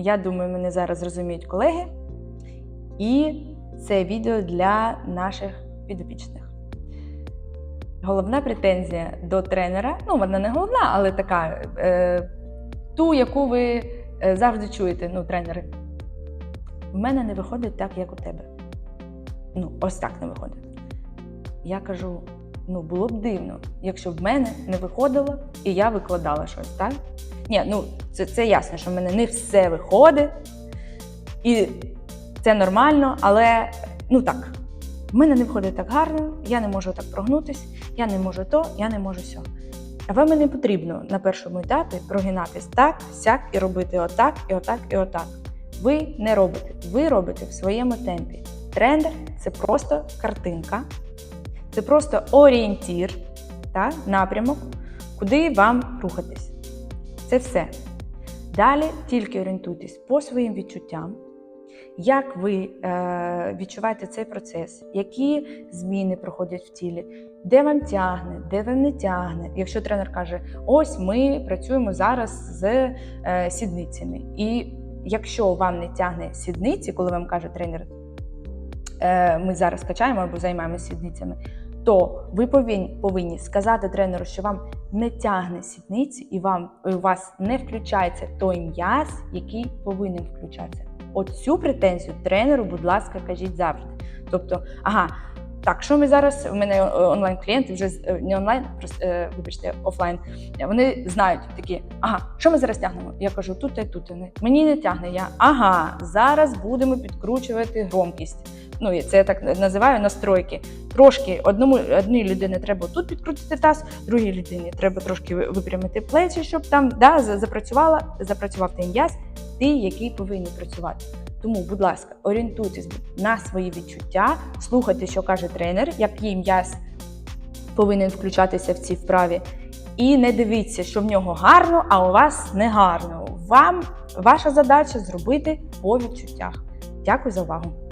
Я думаю, мене зараз зрозуміють колеги. І це відео для наших підопічних. Головна претензія до тренера, ну вона не головна, але така, е, ту, яку ви е, завжди чуєте, ну, тренери. В мене не виходить так, як у тебе. Ну, ось так не виходить. Я кажу: ну, було б дивно, якщо б в мене не виходило і я викладала щось, так? Ні, ну це, це ясно, що в мене не все виходить, і це нормально, але ну так, в мене не виходить так гарно, я не можу так прогнутись, я не можу то, я не можу сьо. А вам не потрібно на першому етапі прогинатись так, сяк і робити отак, і отак, і отак. Ви не робите, ви робите в своєму темпі. Трендер це просто картинка, це просто орієнтір, та, напрямок, куди вам рухатись. Це все. Далі тільки орієнтуйтесь по своїм відчуттям, як ви е, відчуваєте цей процес, які зміни проходять в тілі, де вам тягне, де вам не тягне. Якщо тренер каже, ось ми працюємо зараз з е, сідницями. І якщо вам не тягне сідниці, коли вам каже тренер, е, ми зараз качаємо або займаємося сідницями, то ви повинні, повинні сказати тренеру, що вам не тягне сідниці, і вам і у вас не включається той м'яз, який повинен включатися. Оцю претензію тренеру, будь ласка, кажіть завжди. Тобто, ага, так, що ми зараз? У мене е, онлайн-клієнти вже е, не онлайн, просто е, вибачте, офлайн. Вони знають такі, ага, що ми зараз тягнемо? Я кажу, тут і тут. Мені не тягне. Я ага, зараз будемо підкручувати громкість. Ну, це я так називаю настройки. Трошки одному одній людині треба тут підкрутити таз, другій людині треба трошки випрямити плечі, щоб там да, запрацювала, запрацював той м'яз, ти, який повинен працювати. Тому, будь ласка, орієнтуйтесь на свої відчуття, слухайте, що каже тренер, який м'яз повинен включатися в цій вправі. І не дивіться, що в нього гарно, а у вас не гарно. Вам ваша задача зробити по відчуттях. Дякую за увагу.